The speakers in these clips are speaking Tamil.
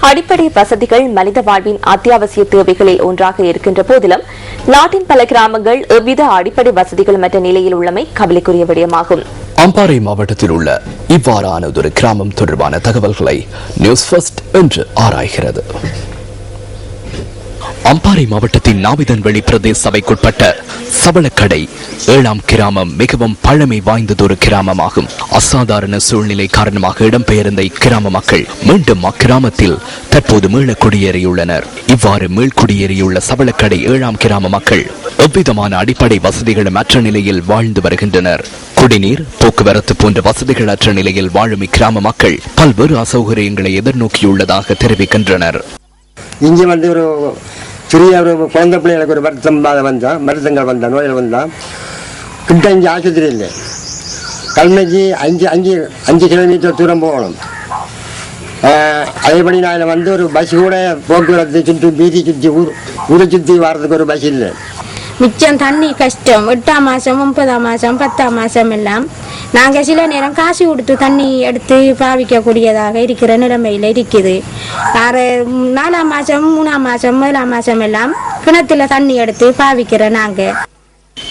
அடிப்படை வசதிகள் மனித வாழ்வின் அத்தியாவசிய தேவைகளில் ஒன்றாக இருக்கின்ற போதிலும் நாட்டின் பல கிராமங்கள் எவ்வித அடிப்படை வசதிகள் மற்ற நிலையில் உள்ளமை கவலைக்குரிய விடயமாகும். அம்பாறை மாவட்டத்தில் உள்ள இவ்வாறானதொரு கிராமம் தொடர்பான தகவல்களை நியூஸ் ஃபர்ஸ்ட் என்று ஆராய்கிறது. அம்பாறை மாவட்டத்தின் நாவிதன்வெளி பிரதேச சபைக்குட்பட்ட சபளக்கடை ஏழாம் கிராமம் மிகவும் பழமை வாய்ந்ததொரு கிராமமாகும். அசாதாரண சூழ்நிலை காரணமாக இடம்பெயர்ந்த இக்கிராம மக்கள் மீண்டும் அக்கிராமத்தில் தற்போது மீள குடியேறியுள்ளனர் இவ்வாறு மீள் குடியேறியுள்ள சபளக்கடை ஏழாம் கிராம மக்கள் எவ்விதமான அடிப்படை வசதிகளும் அற்ற நிலையில் வாழ்ந்து வருகின்றனர். குடிநீர் போக்குவரத்து போன்ற வசதிகள் அற்ற நிலையில் வாழும் இக்கிராம மக்கள் பல்வேறு அசௌகரியங்களை எதிர்நோக்கியுள்ளதாக தெரிவிக்கின்றனர். இங்கே வந்து ஒரு சிறிய ஒரு குழந்தை பிள்ளைகளுக்கு ஒரு வருத்தம் பாதை வந்தான் மருத்துவங்கள் வந்தான் நோயில் வந்தான் கிட்ட இங்கே ஆஸ்பத்திரி இல்லை. கல்மைக்கு அஞ்சு அஞ்சு அஞ்சு கிலோமீட்டர் தூரம் போகணும். அதேபடி நான் வந்து ஒரு பஸ் கூட போக்குவரத்து சுற்றி வீதி சுற்றி ஊர் ஊரை சுற்றி வர்றதுக்கு ஒரு பஸ் இல்லை. மிச்சம் தண்ணி கஷ்டம். எட்டாம் மாதம் ஒன்பதாம் மாதம் பத்தாம் மாதம் எல்லாம் நாங்கள் சில நேரம் காசு கொடுத்து தண்ணி எடுத்து பாவிக்கக்கூடியதாக இருக்கிற நிலைமையில் இருக்குது. ஆறு நாலாம் மாதம் மூணாம் மாதம் முதலாம் மாதம் எல்லாம் கிணத்துல தண்ணி எடுத்து பாவிக்கிற நாங்கள்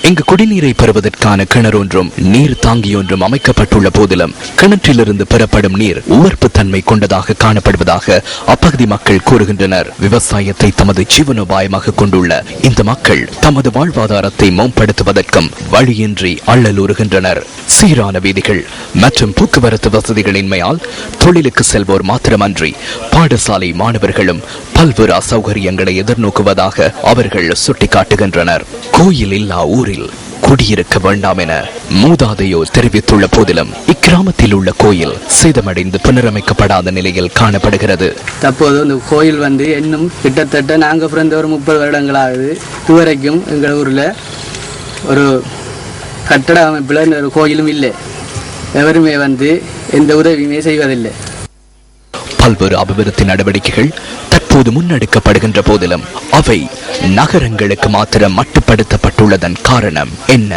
இங்கு குடிநீரை பெறுவதற்கான கிணறு ஒன்றும் நீர் தாங்கியொன்றும் அமைக்கப்பட்டுள்ள போதிலும் கிணற்றிலிருந்து பெறப்படும் நீர் உவர்ப்பு தன்மை கொண்டதாக காணப்படுவதாக அப்பகுதி மக்கள் கூறுகின்றனர். விவசாயத்தை தமது ஜீவனோபாயமாக கொண்டுள்ள இந்த மக்கள் தமது வாழ்வாதாரத்தை மேம்படுத்துவதற்கும் வழியின்றி அள்ளலூறுகின்றனர் சீரான வீதிகள் மற்றும் போக்குவரத்து வசதிகளின்மையால் தொழிலுக்கு செல்வோர் மாத்திரமன்றி பாடசாலை மாணவர்களும் பல்வேறு அசௌகரியங்களை எதிர்நோக்குவதாக அவர்கள் சுட்டிக்காட்டுகின்றனர். கோயில் இல்லா ஊர் ஊரில் குடியிருக்க வேண்டாம் என மூதாதையோர் தெரிவித்துள்ள போதிலும் இக்கிராமத்தில் உள்ள கோயில் சேதமடைந்து புனரமைக்கப்படாத நிலையில் காணப்படுகிறது. தற்போது இந்த கோயில் வந்து இன்னும் கிட்டத்தட்ட நாங்கள் பிறந்த ஒரு முப்பது வருடங்களாகுது. இதுவரைக்கும் எங்கள் ஊரில் ஒரு கட்டட அமைப்பில் இந்த ஒரு கோயிலும் இல்லை. எவருமே வந்து எந்த உதவியுமே செய்வதில்லை. பல்வேறு அபிவிருத்தி நடவடிக்கைகள் தற்போது முன்னெடுக்கப்படுகின்ற போதிலும் அவை நகரங்களுக்கு மாத்திரம் மட்டுப்படுத்தப்பட்டுள்ளதன் காரணம் என்ன?